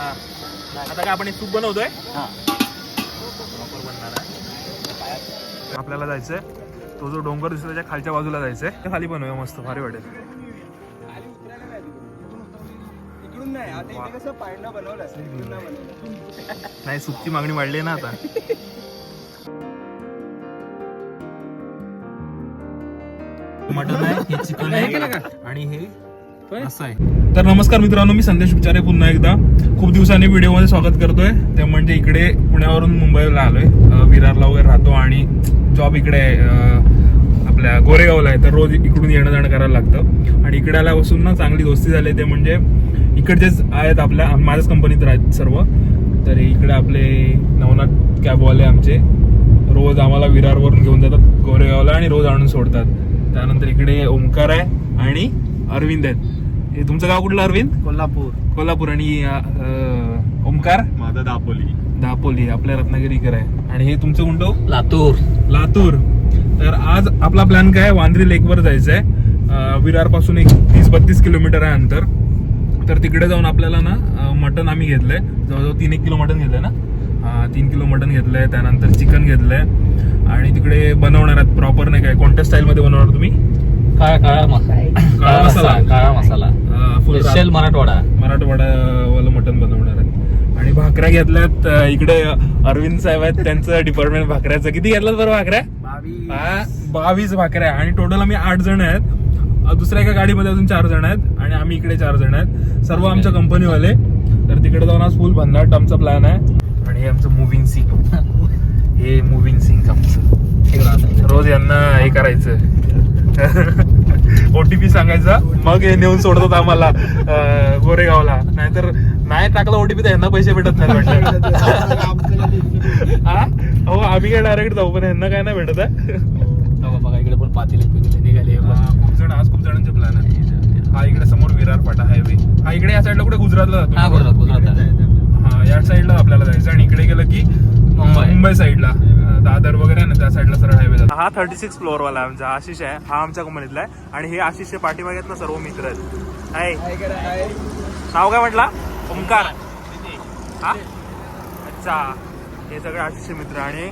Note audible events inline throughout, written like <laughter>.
हा. आता काय आपण एक सूप बनवतोय? हा. प्रॉपर बनणार आहे. आपल्याला जायचंय. तो जो डोंगर दिसतो त्याच्या खालच्या बाजूला जायचंय. ते खाली बनवूया मस्त भारी वाटेल. इकडून नाही सूपची मागणी वाढली आहे ना आता. मटन आहे हे चिकन आहे आणि हे असं आहे. तर नमस्कार मित्रांनो मी संदेश विचारे पुन्हा एकदा. खूप दिवसांनी व्हिडिओमध्ये स्वागत करतोय. ते म्हणजे इकडे पुण्यावरून मुंबईला आलोय. विरारला वगैरे राहतो आणि जॉब इकडे आहे, आपल्या गोरेगावला आहे. तर रोज इकडून येणं जाणं करायला लागतं. आणि इकडे आल्यापासून ना चांगली दोस्ती झाली. ते म्हणजे इकडचेच आहेत आपल्या माझ्याच कंपनीत आहेत सर्व. तर इकडे आपले नवनाथ कॅबवाले आमचे. रोज आम्हाला विरारवरून घेऊन जातात गोरेगावला आणि रोज आणून सोडतात. त्यानंतर इकडे ओमकार आहे आणि अरविंद आहेत. हे तुमचं गाव कुठलं अरविंद? कोल्हापूर. कोल्हापूर आणि अं, ओमकार? माझा दापोली. दापोली आपल्या रत्नागिरीकर आहे. आणि हे तुमचं कोणतं लातूर. लातूर. तर आज आपला प्लॅन काय आहे? वांद्री लेकवर जायचं आहे विरारपासून एक तीस बत्तीस किलोमीटर आहे अंतर. तर तिकडे जाऊन आपल्याला ना अं, मटण आम्ही घेतलंय. जवळजवळ तीन एक किलो मटण घेतलंय ना? अं, तीन किलो मटण घेतलंय. त्यानंतर चिकन घेतलंय. आणि तिकडे बनवणार आहेत. प्रॉपर नाही काय? कोणत्या स्टाईल मध्ये बनवणार तुम्ही? काळा काळा मसाला. काळा स्पेशल मराठवाडा. मराठवाडावालं मटण बनवणार आहेत आणि भाकऱ्या घेतल्यात अं, इकडे अरविंद साहेब आहेत त्यांचं डिपार्टमेंट भाकऱ्याचं. किती घेतलं बरं भाकऱ्या? बावीस. हा, बावीस भाकऱ्या. आणि टोटल आम्ही आठ जण आहेत. अ, दुसऱ्या एका गाडीमध्ये अजून चार जण आहेत. आणि आम्ही इकडे चार जण आहेत. सर्व आमच्या कंपनीवाले तर तिकडे जाऊन आज फुल भन्नाट आमचा प्लॅन आहे. आणि हे आमचं मुव्हिंग सिंग हे मुव्हिंग सिंग आमचं. रोज यांना हे करायचं. ओटीपी सांगायचा मग हे नेऊन सोडतात आम्हाला गोरेगावला. नाहीतर नाही टाकला ओटीपी तर यांना पैसे भेटत नाही वाटतं. हा? आम्ही काय डायरेक्ट जाऊ पण यांना काय नाही भेटत आहे बघा इकडे पण पातेले पितेले निघाले हा, खूप जण आज खूप जणांचे प्लॅन आहे हा इकडे समोर विरार फाटा हायवे हा इकडे या साईडला कुठे गुजरातला? जातो हा गुजरात हा या साईडला आपल्याला जायचं आणि इकडे गेलं की मुंबई. मुंबई साईडला दादर वगैरे ना त्या साईडला सरळ हायवे जातो हा थर्टी सिक्स फ्लोअर वाला आहे आमचा आशिष आहे. हा आमच्या कंपनीतला आहे. आणि हे आशिषचे पाठीमागे आहेत ना सर्व मित्र आहेत. हाय. काय करा काय नाव काय म्हटला? ओमकार हा? अच्छा. हे सगळे आशिषचे मित्र आणि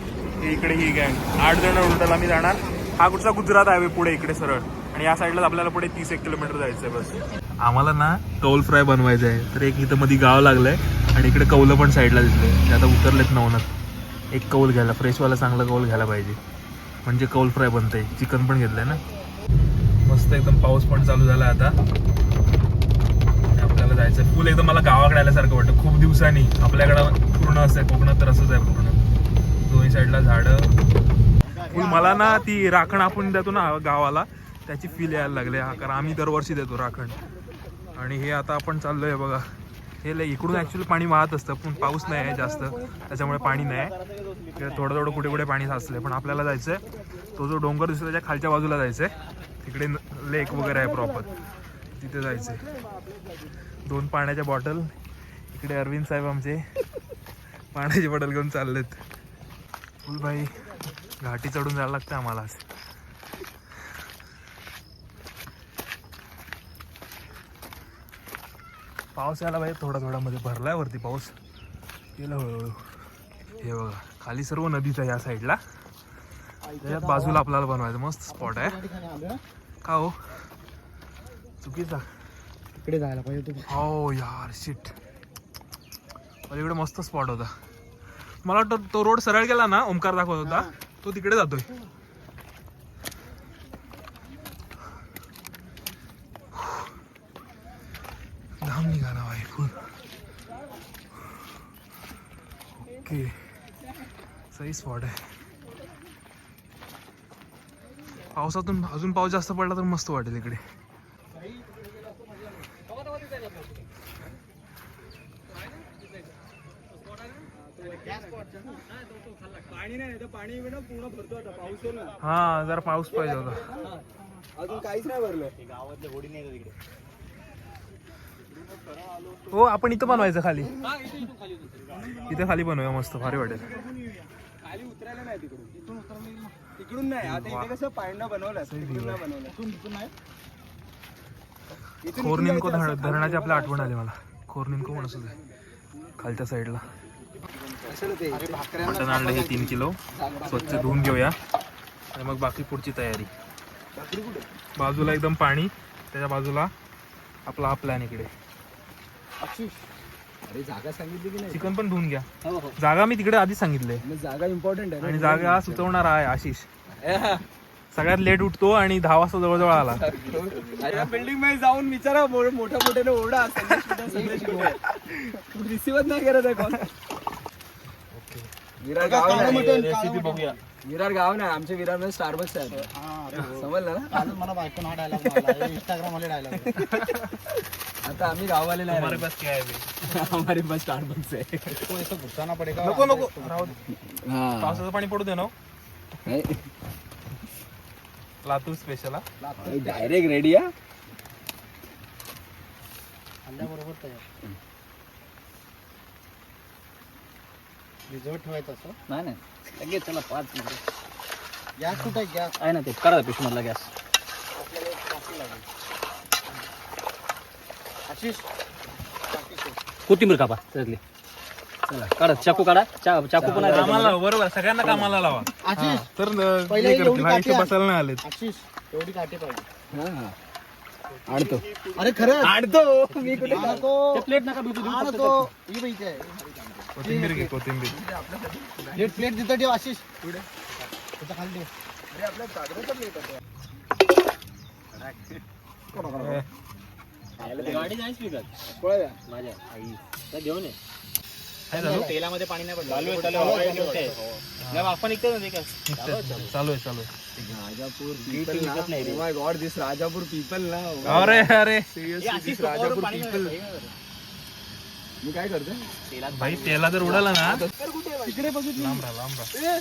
हे इकडे ही गँग आठ जण टोटल आम्ही जाणार. हा कुठचा गुजरात हायवे पुढे इकडे सरळ. आणि या साईडला आपल्याला पुढे तीस एक किलोमीटर जायचं आहे बस. आम्हाला ना कौल फ्राय बनवायचं आहे तर एक इथं मध्ये गाव लागलंय. आणि इकडे कौलं पण साईडला दिसले ते आता उतरलेत नवनात एक कौल घ्यायला फ्रेशवाला चांगला कौल घ्यायला पाहिजे. म्हणजे कौल फ्राय बनतंय. चिकन पण घेतलंय ना? मस्त एकदम पाऊस पण चालू झाला आता. आपल्याला जायचं फुल एकदम मला गावाकडे आल्यासारखं वाटतं. खूप दिवसांनी. आपल्याकडं पूर्ण असं आहे कोकणात तर असंच आहे पूर्ण. दोन्ही साईडला झाडं. मला ना ती राखण आपण देतो ना गावाला त्याची फील यायला लागले. हा कारण आम्ही दरवर्षी देतो राखण. आणि हे आता आपण चाललोय बघा. हे लय इकडून ऍक्च्युली पाणी वाहत असतं पण पाऊस नाही आहे जास्त. त्याच्यामुळे पाणी नाही. आहे थोडं थोडं कुठे कुठे पाणी साचलंय. पण आपल्याला जायचंय. तो जो डोंगर दिसतो त्याच्या खालच्या बाजूला जायचंय. तिकडे लेक वगैरे आहे प्रॉपर तिथे जायचंय. दोन पाण्याच्या बॉटल इकडे अरविंद साहेब आमचे पाण्याची बॉटल घेऊन चाललेत. फुलबाई घाटी चढून जायला लागतं आम्हाला पाऊस यायला पाहिजे. थोडा थोडा मध्ये भरलाय वरती पाऊस. गेला हळूहळू. हे बघा खाली सर्व नदीचं आहे या साईडला. त्याच्यात बाजूला आपल्याला बनवायचं मस्त स्पॉट आहे. का हो? चुकीचा तिकडे जायला पाहिजे तू हो यार शिट पलीकडे मस्त स्पॉट होता. मला वाटतं तो रोड सरळ गेला ना ओमकार दाखवत होता. तो तिकडे जातोय धाम निघाला भाई फुल ओके सही स्पॉट आहे. पावसातून अजून पाऊस जास्त पडला तर मस्त वाटेल इकडे. पाणी नाही तर पाणी पूर्ण पाऊस हा जरा पाऊस पाहिजे होता. अजून काहीच नाही भरलं. हो आपण इथं बनवायचं खाली. इथे खाली बनवूया मस्त भारी वाटेल. खाली उतरायला नाही तिकडून. तिथून उतरलं तिकडून नाही आता इथे कसं पाळणं बनवलं तिकडून नाही बनवलं इथून इथून नाही इथून खोरनिमको इथून धरण. धरणाची आपल्या आठवण आली मला. खोरनिमको म्हणत होते खालच्या साईडला. मटण आणलं हे तीन किलो. स्वच्छ धुवून घेऊया. आणि मग बाकी पुढची तयारी. बाजूला एकदम पाणी. त्याच्या बाजूला आपला हा प्लॅन इकडे. अरे जागा सांगितली की नाही? चिकन पण धुवून घ्या. हो हो. जागा मी तिकडे आधी सांगितले. मग जागा इम्पॉर्टंट आहे ना. आणि जागा सुचवणार आहे आशिष. सगळ्यात लेट उठतो आणि दहा वाजता जवळजवळ आला. अरे बिल्डिंगमध्ये जाऊन विचारा मो- मोठ्या मोठ्याने ओरडा रिसिव्हच नाही करत आहे कॉल विरार गाव नाही. रेसिपी बघूया. विरार गाव नाही आमच्या विरारमध्ये स्टारबक्स आहे समजलं ना? मला बायको हा डायलॉग इंस्टाग्राम वाले डायलॉग आता आम्ही गाववाले नाही हमारे. पास क्या है अभी? हमारे पास स्टारबक्स घुसाना पडेगा. नको नको. राहू दे. हा. पावसाचं पाणी पडू दे ना हो. लातूर स्पेशल डायरेक्ट रेडी आहे बरोबर तयार. भिजवत ठेवायचं असं. नाही नाही. लगेच चला पाच गॅस कुठे गॅस. आहे ना ते. करा पिश मधला गॅस. आशिष. कोथिंबीर कापा त्यातली. चला काढा. चाकू काढा. चा- चाकू पण आहे कामाला त्याच्यामध्ये. लावा, बरोबर. सगळ्यांना कामाला लावा. आशिष. तर अं, पहिले हे एवढी करतील. हा काठी इथे आण. बसायला नाही आलेत. आशिष एवढी काठी पाहिजे. हा आणतो. अरे खरं आणतो. मी कुठे नको ते प्लेट नका बिलकुल देऊ, फक्त नको ही बाई कोथिंबीर घे कोथिंबीर. प्लेट प्लेट तिथं ठेव आशिष. पुढे. त्याच्याखाली. ठेव अरे आपल्या प्लेट गाडी नाही कोळ्या. माझ्या आई. घेऊन ये. तेलामध्ये पाणी नाही पडलं. आपण निघतो ना ते काय निघतंय. चालू आहे चालू आहे. Rajapur people. Oh God, this Rajapur people ना. अरे अरे. सिरियसली दिस राजापूर पीपल मी काय करतो भाई तेला जर उडाला ना. तिकडे बघितली लांब राहा लांब राहा.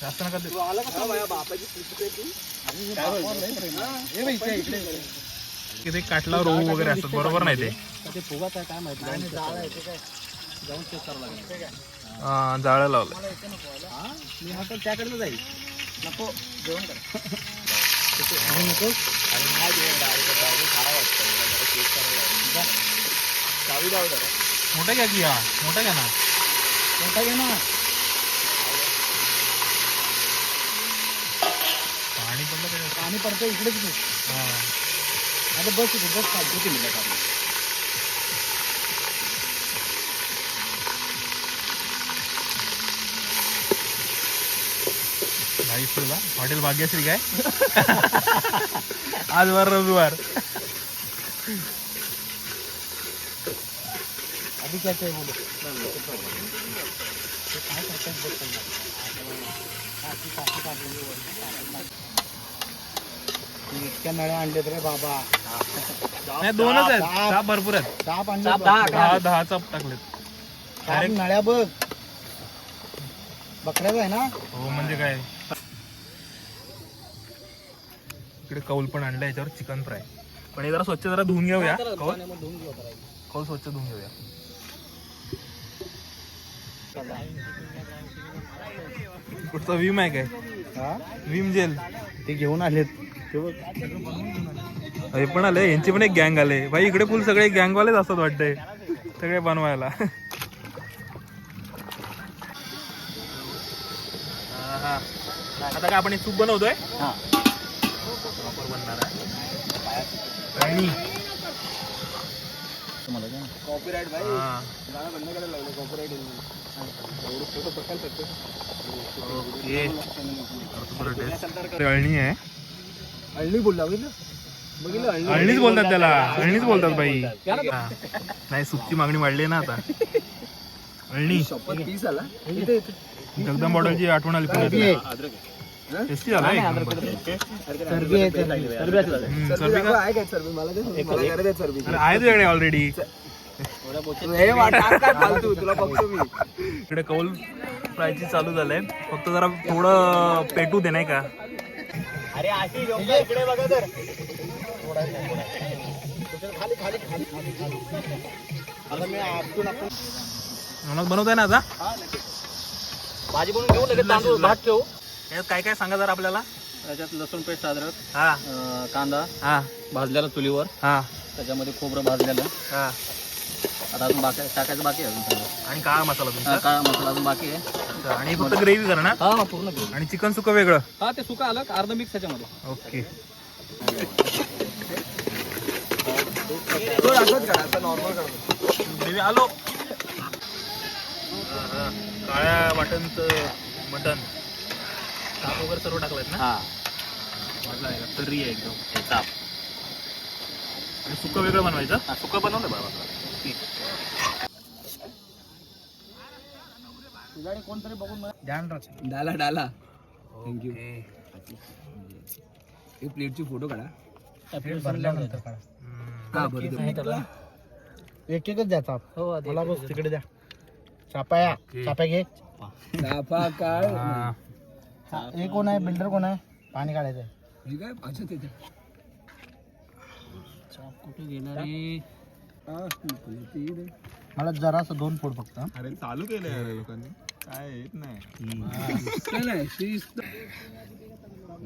जास्त नका देऊ. की ते काटला रोहू वगैरे असतात बरोबर नाही ते? ते फुगाच आहे काय माहिती? जाऊन चेक करावं लागेल. जाळं लावलं मी हा तर जाईल. नको जेवण कर. मोठा घ्या की हा. मोठा घ्या ना. मोठा घे ना पाणी पडलं त्याच्यात. पाणी पडतं इकडेच घे हा. आता बस इथे बस खाली. किती मिनिटं काढली नाही तुला हॉटेल भाग्यश्री काय? <laughs> आज वार रविवार. आधी काय काय बोलू इतक्या नळ्या आणलेत रे बाबा. नाही दोनच आहेत. साप भरपूर आहेत. साप आणले साप दहा, दहा. दहा चाप टाकलेत. साप नळ्या बघ. बकऱ्याचा आहे ना? हो म्हणजे काय? इकडे कौल पण आणलं याच्यावर चिकन फ्राय. पण हे जरा स्वच्छ जरा धुवून घेऊया. कौल? धुवून घेऊ आता. कौल स्वच्छ धुवून घेऊया. कुठचा विम आहे काय? हा? Vim gel. ते घेऊन आलेत. हे पण आले यांची पण एक गँग आले. भाई इकडे फुल सगळे गँगवालेच असतात वाटतंय. सगळे बनवायला. आता काय आपण सूप बनवतोय? हा. बनणार आहे? कॉपीराईट भाई. लागलं कॉपीराईट फोटो अळणी आहे. अळणी बोलला बघितलं बघितलं अळणी? अळणीच बोलतात त्याला. अळणीच बोलतात बाई. नाही सूपची मागणी वाढली आहे ना आता. अळणी. आला इथे. जगदम बॉटलची आठवण आली टेस्टी झाला आहे. तुझ्याकडे ऑलरेडी हे वा, टाक काय फालतू तुला बघतो मी. इकडे कौल फ्रायची चालू झालंय फक्त जरा थोडं पेटू दे नाही का? आता मी आपटून आपण मला बनवताय ना आता? भाजी बनवून घेऊ लगेच तांदूळ भात ठेवू. यात काय काय सांगा जरा आपल्याला? त्याच्यात लसूण पेस्ट अद्रक हा. कांदा हा. भाजलेला चुलीवर. हा. त्याच्यामध्ये खोबरं भाजलेलं. हा. आता अजून बाकी टाकायचं बाकी आहे अजून सगळं. आणि काळा मसाला हा, तुमचा काळा मसाला अजून बाकी आहे. अच्छा, आणि फक्त ग्रेव्ही करणार हा पूर्ण घेऊ आणि चिकन सुकं वेगळं? हा ते सुका आलं अर्ध मिक्स त्याच्यामध्ये. ओके. तो असंच करा असं नॉर्मल करा. ग्रेव्ही आलो. हा, काळ्या वाटणचं मटन ताप वगैरे सर्व टाकलायत ना? हा. वाटला आहे का? तर्री आहे एकदम. हे ताप आणि सुकं वेगळं बनवायचं? हा सुकं बनवलं बाबा कोणतरी बघून ध्यान डाला डाला थँक्यू एक प्लेटची फोटो काढा. भरल्यानंतर काढा. का बरं एक एकच द्या चाप. हो मला बस तिकडे द्या. ओके. चाप्या घे. चाफा काय हा, हे कोण आहे? बिल्डर कोण आहे? पाणी काढायचं आहे. हे काय अच्छा ते? ते. कुठे हा, प्लेटी रे. मला जरासं दोन फोड फक्त. अरे चालू केलंय अरे लोकांनी. काय येत नाही.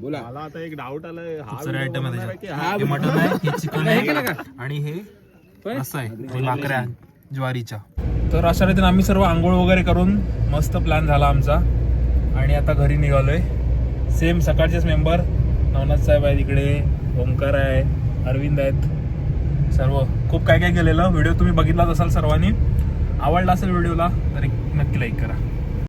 बोला. मला आता एक डाऊट आलाय. हा खूप सारे video item आहे बनवणार आहे की त्याच्यात. हा मटन आहे हे चिकन आहे आणि हे असं आहे भाकऱ्या ज्वारीच्या. तर अशा रीतीने आम्ही सर्व आंघोळ वगैरे करून मस्त प्लॅन झाला आमचा. आणि आता घरी निघालोय. सेम सकाळचेच मेंबर नवनाथ साहेब आहेत इकडे ओंकार आहे अरविंद आहेत. सर्व. खूप काय काय केलेलं? व्हिडिओ तुम्ही बघितलाच असाल सर्वांनी. आवडला असेल व्हिडिओला तर नक्की लाईक करा.